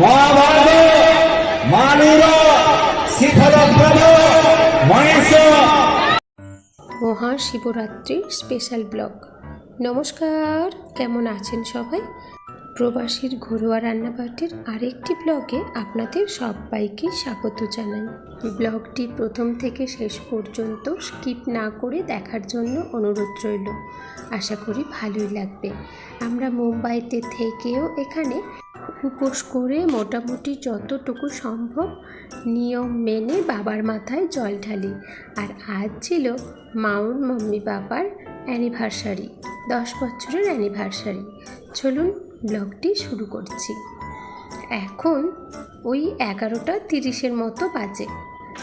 মহাভারত মানুর শিখরপ্রভ মহেশ। মহাশিবরাত্রির স্পেশাল ব্লগ। নমস্কার, কেমন আছেন সবাই? প্রবাসীর ঘরোয়া রান্নাবাটির আরেকটি ব্লগে আপনাদের সবাইকে স্বাগত জানাই। ব্লগটি প্রথম থেকে শেষ পর্যন্ত স্কিপ না করে দেখার জন্য অনুরোধ রইল। আশা করি ভালোই লাগবে। আমরা মুম্বাইতে থেকেও এখানে উপোস করে মোটামুটি যতটুকু সম্ভব নিয়ম মেনে বাবার মাথায় জল ঢালি। আর আজ ছিল মাউর মাম্মি বাবার অ্যানিভার্সারি, দশ বছরের অ্যানিভার্সারি। চলুন ব্লগটি শুরু করছি। এখন ওই এগারোটা তিরিশের মতো বাজে।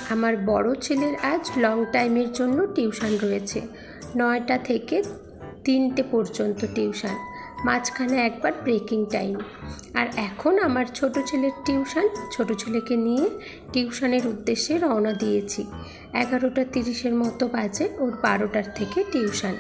আমার বড় ছেলের আজ লং টাইমের জন্য টিউশন রয়েছে। নয়টা থেকে তিনটে পর্যন্ত টিউশন। মাঝখানে একবার ব্রেকিং টাইম আর এখন আমার ছোট ছেলের টিউশন ছোট ছেলেকে নিয়ে টিউশনের উদ্দেশ্যে রওনা দিয়েছি। এগারোটা তিরিশের মতো বাজে ওর বারোটার থেকে টিউশন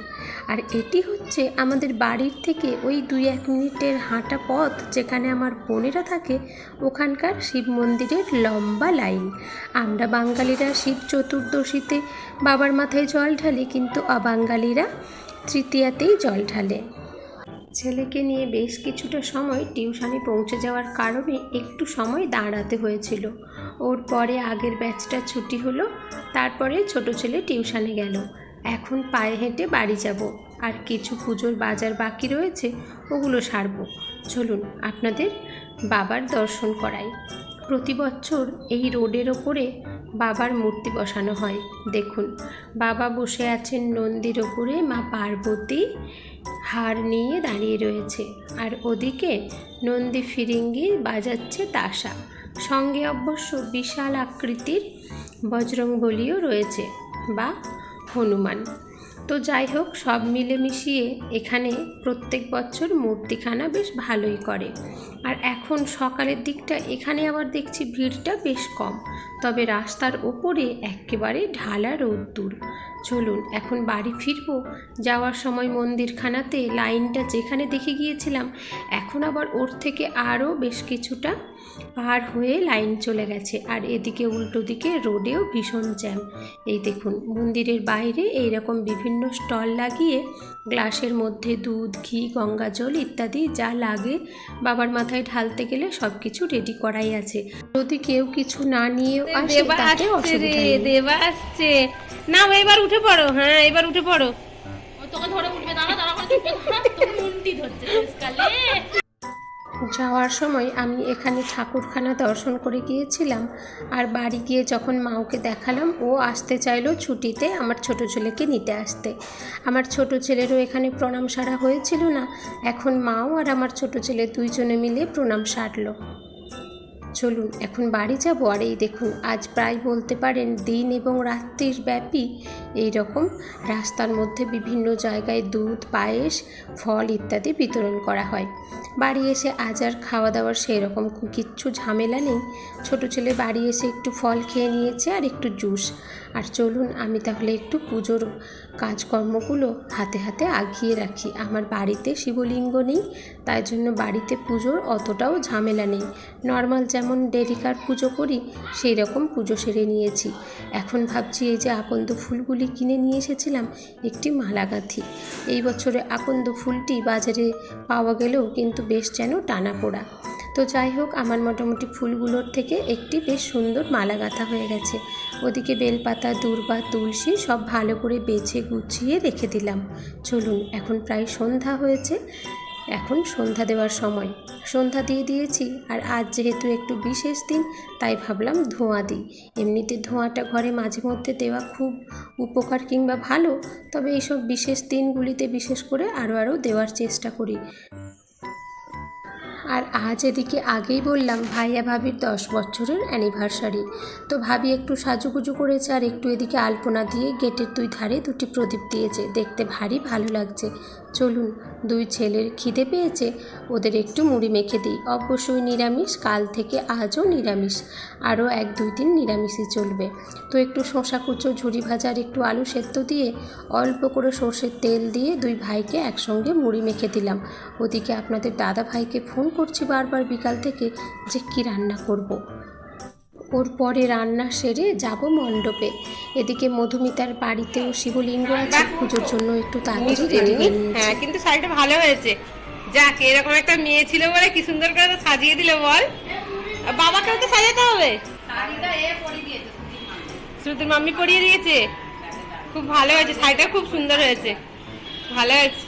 আর এটি হচ্ছে আমাদের বাড়ির থেকে ওই দুই এক মিনিটের হাঁটা পথ যেখানে আমার বোনেরা থাকে, ওখানকার শিব মন্দিরের লম্বা লাইন আমরা বাঙালিরা শিব চতুর্দশীতে বাবার মাথায় জল ঢালি, কিন্তু অবাঙালিরা তৃতীয়াতেই জল ঢালে। ছেলেকে নিয়ে বেশ কিছুটা সময় টিউশনে পৌঁছে যাওয়ার কারণে একটু সময় দাঁড়াতে হয়েছিল। ওর পরে আগের ব্যাচটা ছুটি হলো, তারপরে ছোট ছেলে টিউশনে গেল। এখন পায়ে হেঁটে বাড়ি যাব। আর কিছু পুজোর বাজার বাকি রয়েছে, ওগুলো সারবো। চলুন, আপনাদের বাবার দর্শন করাই। প্রতি বছর এই রোডের ওপরে বাবার মূর্তি বসানো হয়। দেখুন, বাবা বসে আছেন নন্দীর ওপরে মা পার্বতী। হার নিয়ে দাঁড়িয়ে রয়েছে। আর ওদিকে নন্দী ফিরিঙ্গি বাজাচ্ছে তাসা। সঙ্গে অবশ্য বিশাল আকৃতির বজরংবলিও রয়েছে বা হনুমান। তো যাই হোক, সব মিলে মিশিয়ে এখানে প্রত্যেক বছর মূর্তিখানা বেশ ভালোই করে। আর এখন সকালের দিকটা, এখানে আবার দেখছি ভিড়টা বেশ কম। তবে রাস্তার ওপরে একেবারে ঢালা রোদ্দুর। চলুন, এখন বাড়ি ফিরবো। যাওয়ার সময় মন্দিরখানাতে লাইনটা যেখানে দেখে গিয়েছিলাম, এখন আবার ওর থেকে আরও বেশ কিছুটা পার হয়ে লাইন চলে গেছে আর এদিকে উল্টো দিকে রোডেও ভীষণ জ্যাম। এই দেখুন মন্দিরের বাইরে এই রকম বিভিন্ন স্টল লাগিয়ে গ্লাসের মধ্যে দুধ ঘি গঙ্গা জল ইত্যাদি যা লাগে বাবার মাথায় ঢালতে গেলে সব কিছু রেডি করাই আছে। যদি কেউ কিছু না নিয়েও আসে তাতে আসছে অসুবিধা দেবা আসছে। না এবার উঠে পড়ো। হ্যাঁ এবার উঠে পড়ো। তোকে ধরে উঠবে দাঁড়া দাঁড়া করে চুপে দাঁড়া যাওয়ার সময় আমি এখানে ঠাকুরখানা দর্শন করে গিয়েছিলাম আর বাড়ি গিয়ে যখন মাওকে দেখালাম, ও আসতে চাইলো ছুটিতে আমার ছোট ছেলেকে নিতে আসতে। আমার ছোট ছেলেরও এখানে প্রণাম সারা হয়েছিল না, এখন মাও আর আমার ছোট ছেলে দুইজনে মিলে প্রণাম সারলো। চলুন, এখন বাড়ি যাব। আর এই দেখুন, আজ প্রায় বলতে পারেন দিন এবং রাত্রির ব্যাপী। এই রকম রাস্তার মধ্যে বিভিন্ন জায়গায় দুধ, পায়েস, ফল ইত্যাদি বিতরণ করা হয়। বাড়ি এসে আজ আর খাওয়া দাওয়ার সেই রকম কিচ্ছু ঝামেলা নেই। ছোট ছেলে বাড়ি এসে একটু ফল খেয়ে নিয়েছে আর একটু জুস। আর চলুন, আমি তাহলে একটু পুজোর কাজকর্মগুলো হাতে হাতে আগিয়ে রাখি। আমার বাড়িতে শিবলিঙ্গ নেই, তাই জন্য বাড়িতে পুজোর অতটাও ঝামেলা নেই। নর্মাল যেমন ডেরিকার পুজো করি সেই রকম পুজো সেরে নিয়েছি। এখন ভাবছি এই যে আকন্দ ফুলগুলি কিনে নিয়ে এসেছিলাম, একটি মালা গাঁথি এই বছরে আকন্দ ফুলটি বাজারে পাওয়া গেলেও কিন্তু বেশ যেন টানা পোড়া তো যাই হোক, আমার মোটামুটি ফুলগুলোর থেকে একটি বেশ সুন্দর মালা গাঁথা হয়ে গেছে। ওদিকে বেলপাতা, দূর্বা, তুলসী সব ভালো করে বেছে গুছিয়ে রেখে দিলাম। চলুন, এখন প্রায় সন্ধ্যা হয়েছে। এখন সন্ধ্যা দেওয়ার সময়। সন্ধ্যা দিয়ে দিয়েছি, আর আজ যেহেতু একটু বিশেষ দিন, তাই ভাবলাম ধোঁয়া দিই। এমনিতে ধোঁয়াটা ঘরে মাঝে মধ্যে দেওয়া খুব উপকার কিংবা ভালো, তবে এইসব বিশেষ দিনগুলিতে বিশেষ করে আরও আরও দেওয়ার চেষ্টা করি। আর আজ এদিকে আগেই বললাম, ভাইয়া ভাবির দশ বছরের অ্যানিভার্সারি। তো ভাবি একটু সাজুগুজু করেছে, আর একটু এদিকে আলপনা দিয়ে গেটের দুই ধারে দুটি প্রদীপ দিয়েছে। দেখতে ভারী ভালো লাগছে। চলুন, দুই ছেলের খিদে পেয়েছে, ওদের একটু মুড়ি মেখে দিই। অবশ্যই নিরামিষ, কাল থেকে আজও নিরামিষ, আরও এক দুই দিন নিরামিষই চলবে। তো একটু শশা কুচো ঝুড়ি ভাজা আর একটু আলু সেদ্ধ দিয়ে অল্প করে সর্ষের তেল দিয়ে দুই ভাইকে একসঙ্গে মুড়ি মেখে দিলাম। ওদিকে আপনাদের দাদা ভাইকে ফোন করছি বারবার বিকাল থেকে যে কি রান্না করব। ওর পরে রান্না সেরে যাব মণ্ডপে। এদিকে মধুমিতার বাড়িতেও শিবলিঙ্গ আছে পুজোর জন্য একটু তাড়াতাড়ি রেডি হ্যাঁ কিন্তু শাড়িটা ভালো হয়েছে। যাক এরকম একটা মেয়ে ছিল বলে কি সুন্দর করে তো সাজিয়ে দিল বল। বাবাকেও তো সাজাতে হবে? শ্রুতির মাম্মি পরিয়ে দিয়েছে? খুব ভালো হয়েছে শাড়িটা খুব সুন্দর হয়েছে। ভালো হয়েছে।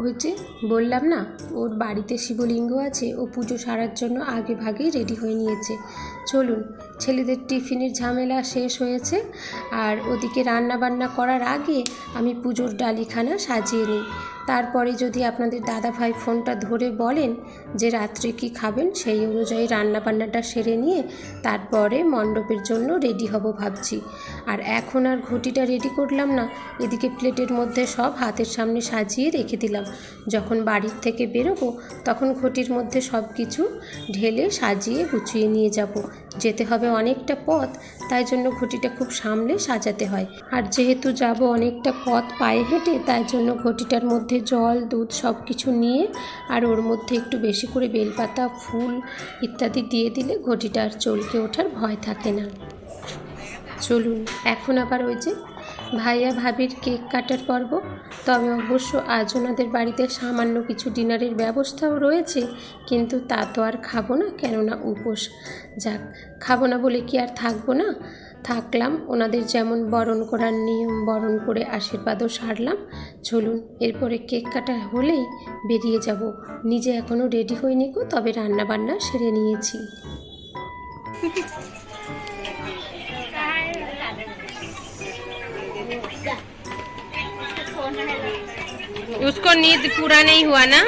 ওই যে বললাম, না, ওর বাড়িতে শিবলিঙ্গ আছে, ও পুজো সারার জন্য আগে ভাগেই রেডি হয়ে নিয়েছে। চলুন, ছেলেদের টিফিনের ঝামেলা শেষ হয়েছে, আর ওদিকে রান্না বান্না করার আগে আমি পুজোর ডালিখানা সাজিয়ে নিই। তারপরে যদি আপনাদের দাদা ভাই ফোনটা ধরে বলেন যে রাত্রে কি খাবেন, সেই অনুযায়ী রান্না বান্নাটা সেরে নিয়ে তারপরে মণ্ডপের জন্য রেডি হব ভাবছি। আর এখন আর ঘটিটা রেডি করলাম না, এদিকে প্লেটের মধ্যে সব হাতের সামনে সাজিয়ে রেখে দিলাম। যখন বাড়ির থেকে বেরোবো, তখন ঘটির মধ্যে সব কিছু ঢেলে সাজিয়ে গুছিয়ে নিয়ে যাব। যেতে হবে অনেকটা পথ, তাই জন্য ঘটিটা খুব সামলে সাজাতে হয়। আর যেহেতু যাব অনেকটা পথ পায়ে হেঁটে, তাই জন্য ঘটিটার মধ্যে জল, দুধ সব কিছু নিয়ে আর ওর মধ্যে একটু বেশি করে বেলপাতা, ফুল ইত্যাদি দিয়ে দিলে ঘটিটা আর চলকে ওঠার ভয় থাকে না। চলুন, এখন আবার ওই যে ভাইয়া ভাবির কেক কাটার পর্ব। তবে অবশ্য আজ ওনাদের বাড়িতে সামান্য কিছু ডিনারের ব্যবস্থাও রয়েছে, কিন্তু তা তো আর খাব না, কেননা উপোস। যাক, খাব না বলে কি আর থাকব না? থাকলাম ওনাদের যেমন বরণ করার নিয়ম বরণ করে আশীর্বাদও সারলাম চলুন এরপরে কেক কাটা হলেই বেরিয়ে যাব নিজে এখনও রেডি হইনি গো তবে রান্না বান্না সেরে নিয়েছি उसको नींद पूरा नहीं हुआ ना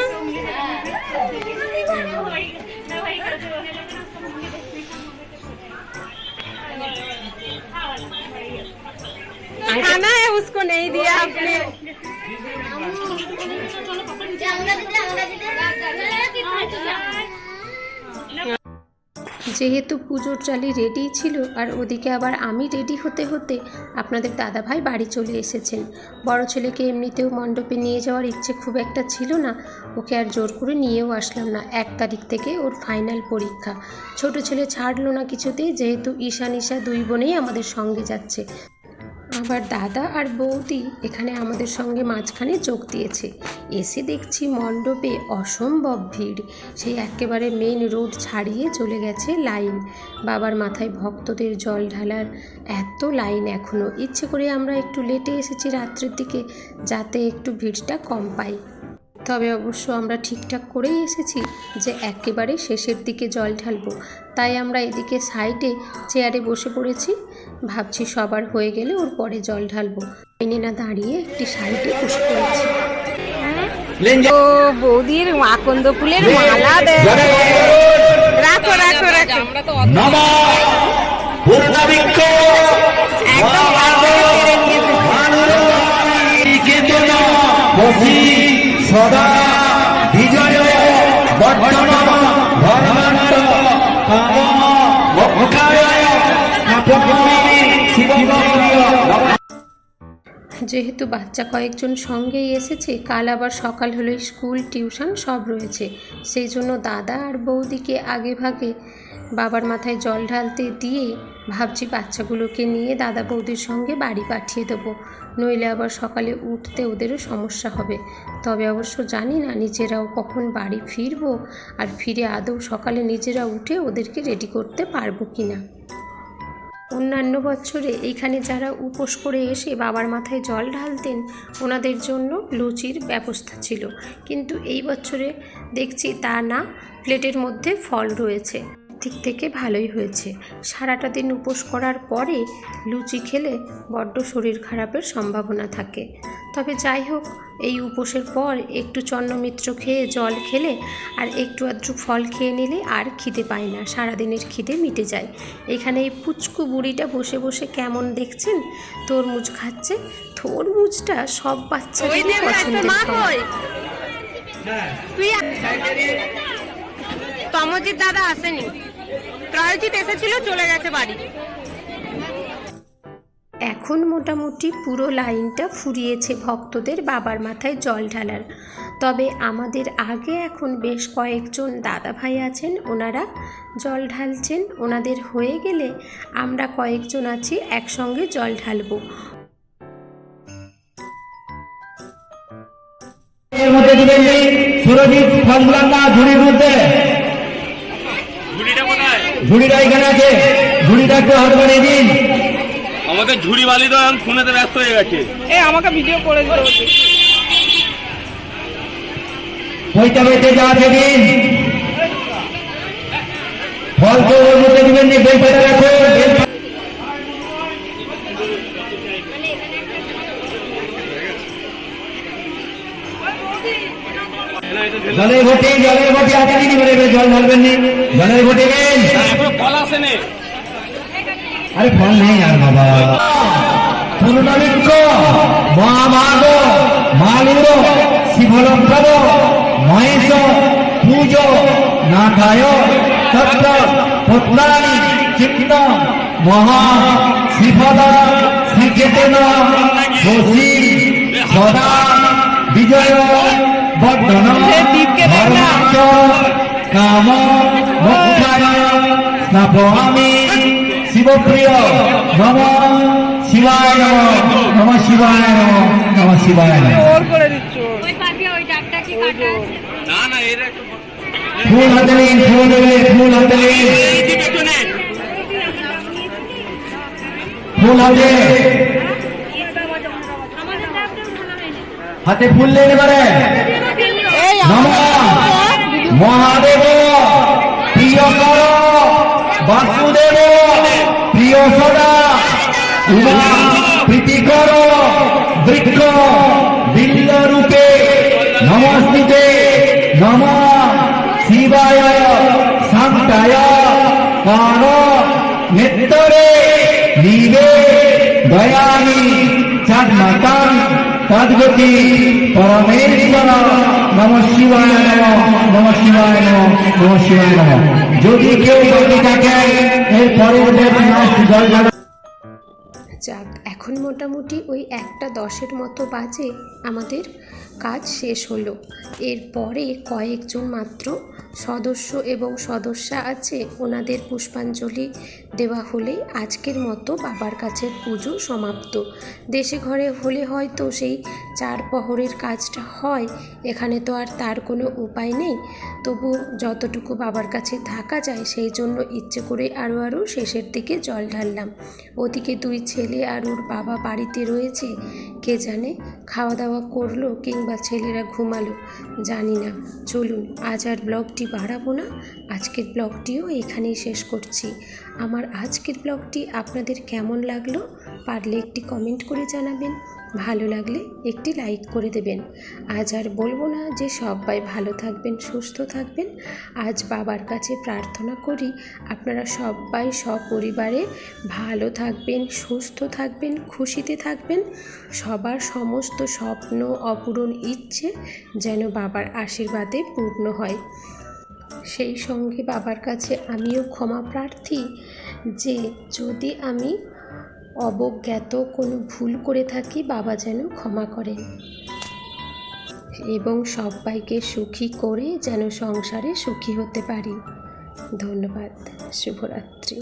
खाना है उसको नहीं दिया आपने যেহেতু পুজোর চালি রেডি ছিল আর ওদিকে আবার আমি রেডি হতে হতে আপনাদের দাদাভাই বাড়ি চলে এসেছেন বড় ছেলেকে এমনিতেও মণ্ডপে নিয়ে যাওয়ার ইচ্ছে খুব একটা ছিল না ওকে আর জোর করে নিয়েও আসলাম না এক তারিখ থেকে ওর ফাইনাল পরীক্ষা ছোট ছেলে ছাড়লো না কিছুতেই যেহেতু ঈশা নিশা দুই বোনেই আমাদের সঙ্গে যাচ্ছে আবার দাদা আর বৌদি এখানে আমাদের সঙ্গে মাঝখানে যোগ দিয়েছে। এসে দেখছি মণ্ডপে অসম্ভব ভিড়। সেই একেবারে মেন রোড ছাড়িয়ে চলে গেছে লাইন বাবার মাথায় ভক্তদের জল ঢালার এত লাইন এখনও ইচ্ছে করে আমরা একটু লেটে এসেছি রাত্রের দিকে, যাতে একটু ভিড়টা কম পাই। তবে অবশ্য আমরা ঠিকঠাক করেই এসেছি যে একেবারে শেষের দিকে জল ঢালবো। তাই আমরা এদিকে সাইডে চেয়ারে বসে পড়েছি। ভাবছি সবার হয়ে গেলে ওর পরে জল ঢালবো। মেনে না দাঁড়িয়ে একটি সাইডে বসে পড়েছি। ও বৌদির আকন্দ ফুলের মালা দে। রাখো রাখো রাখো। সদা বিজয়। বর্তমান ধর্মান্ত কাম মোক্ষায় স্থাপনামি শিবপ্রিয় যেহেতু বাচ্চা কয়েকজন সঙ্গেই এসেছে, কাল আবার সকাল হলেই স্কুল, টিউশন সব রয়েছে। সেই জন্য দাদা আর বৌদিকে আগে ভাগে বাবার মাথায় জল ঢালতে দিয়ে ভাবছি বাচ্চাগুলোকে নিয়ে দাদা বৌদির সঙ্গে বাড়ি পাঠিয়ে দেবো। নইলে আবার সকালে উঠতে ওদেরও সমস্যা হবে। তবে অবশ্য জানি না নিজেরাও কখন বাড়ি ফিরবো আর ফিরে আদৌ সকালে নিজেরা উঠে ওদেরকে রেডি করতে পারব কি না অন্যান্য বছরে এইখানে যারা উপোস করে এসে বাবার মাথায় জল ঢালতেন, ওনাদের জন্য লুচির ব্যবস্থা ছিল। কিন্তু এই বছরে দেখছি তা না, প্লেটের মধ্যে ফল রয়েছে। দিক থেকে ভালোই হয়েছে। সারাটা দিন উপোস করার পরে লুচি খেলে বড্ড শরীর খারাপের সম্ভাবনা থাকে। তবে যাই হোক এই উপোসের পর একটু চন্নমিত্র খেয়ে জল খেলে আর একটু আধটু ফল খেয়ে নিলে আর খিদে পায় না সারাদিনের খিদে মিটে যায়। এখানে এই পুচকু বুড়িটা বসে বসে কেমন দেখছেন? তরমুজ খাচ্ছে। তরমুজটা সব যে পছন্দের তুই তমজিৎ দাদা আসেনি। ত্রয়জিৎ এসেছিল চলে গেছে বাড়ি। এখন মোটামুটি পুরো লাইনটা ফুরিয়েছে ভক্তদের বাবার মাথায় জল ঢালার। তবে আমাদের আগে এখন বেশ কয়েকজন দাদা ভাই আছেন ওনারা জল ঢালছেন। ওনাদের হয়ে গেলে আমরা কয়েকজন আছি একসঙ্গে জল ঢালবো। এর মধ্যে দিবেন নি সুরজিৎ ফলগুলান্না ঝুড়ির মধ্যে। ঝুড়িটা এখানে আছে। ঝুড়িটা একটু হাত বাড়িয়ে দিন। আমাকে ঝুড়ি বালি তো এখন ফোনেতে ব্যস্ত হয়ে গেছে। এ আমাকে ভিডিও করে দিতে বইতে বইতে যা দিন। ফল তো ওর মধ্যে দিবেন বই পাতা রাখো জলের ঘটি জলের ঘটি দিদি বলে এবার জল ঢালবেন নি। জলের ঘটি এখনও ফল আসেনি আরে ফল নেই আর বাবা। পূর্ণবিক্ষ মহাভাগ মালুর শিবলম্পদ মহেশ, পূজ নাথায় তত্র চিত্ত, মহা, শ্রীপদ শ্রীকেতন সদা, বিজয়। কাম স্নাপয়ামি শিবপ্রিয় নম শিবায় নম নম শিবায় নম নম শিবায় নম। ওর করে দিচ্ছ। ওই পাশে ওই ডাকটা কি কাটা আছে? না না এটা একটু ফুল হাতে নিন ফুল দেবে ফুল হাতে নিন। ফুল হাতে। ফুল এবারে এই নম মহাদেব প্রিয়কর বাসুদেব, প্রিয় সদা, উমা, প্রীতিকর, বৃক্ষ বিল্ল রূপে নমস্তিতে নম। শিবায়, শান্তায় কার নেত্রে নিবে চাঁদমাতাং তদ্গতি পরমেশ্বর নম শিবায় নম নম শিবায় নম নম শিবায় নম। যদি কেউ বাকি থাকে এর পরের দেব যাক, এখন মোটামুটি ওই একটা দশের মতো বাজে আমাদের কাজ শেষ হলো। এরপরে কয়েকজন মাত্র সদস্য এবং সদস্যা আছে। ওনাদের পুষ্পাঞ্জলি দেওয়া হলেই আজকের মতো বাবার কাছের পুজো সমাপ্ত। দেশে ঘরে হলে হয়তো সেই চার প্রহরের কাজটা হয়, এখানে তো আর তার কোনো উপায় নেই। তবু যতটুকু বাবার কাছে থাকা যায়, সেই জন্য ইচ্ছে করে আরও আরও শেষের দিকে জল ঢাললাম। ওদিকে দুই ছেলে আর ওর বাবা বাড়িতে রয়েছে। কে জানে খাওয়া দাওয়া করল কিংবা ছেলেরা ঘুমালো, জানি না। চলুন, আজ আর ব্লগটি বাড়াবো না। আজকের ব্লগটিও এখানেই শেষ করছি। আমার আজকের ব্লগটি আপনাদের কেমন লাগল? পারলে একটি কমেন্ট করে জানাবেন। ভালো লাগলে একটি লাইক করে দেবেন। আজ আর বলব না যে সবাই ভালো থাকবেন, সুস্থ থাকবেন। আজ বাবার কাছে প্রার্থনা করি, আপনারা সবাই সপরিবারে ভালো থাকবেন, সুস্থ থাকবেন, খুশিতে থাকবেন। সবার সমস্ত স্বপ্ন, অপূরণ, ইচ্ছে যেন বাবার আশীর্বাদে পূর্ণ হয়। সেই সঙ্গে বাবার কাছে আমিও ক্ষমা প্রার্থী যে যদি আমি অবজ্ঞাত কোনো ভুল করে থাকি, বাবা যেন ক্ষমা করেন। এবং সবাইকে সুখী করে যেন সংসারে সুখী হতে পারি। ধন্যবাদ, শুভরাত্রি।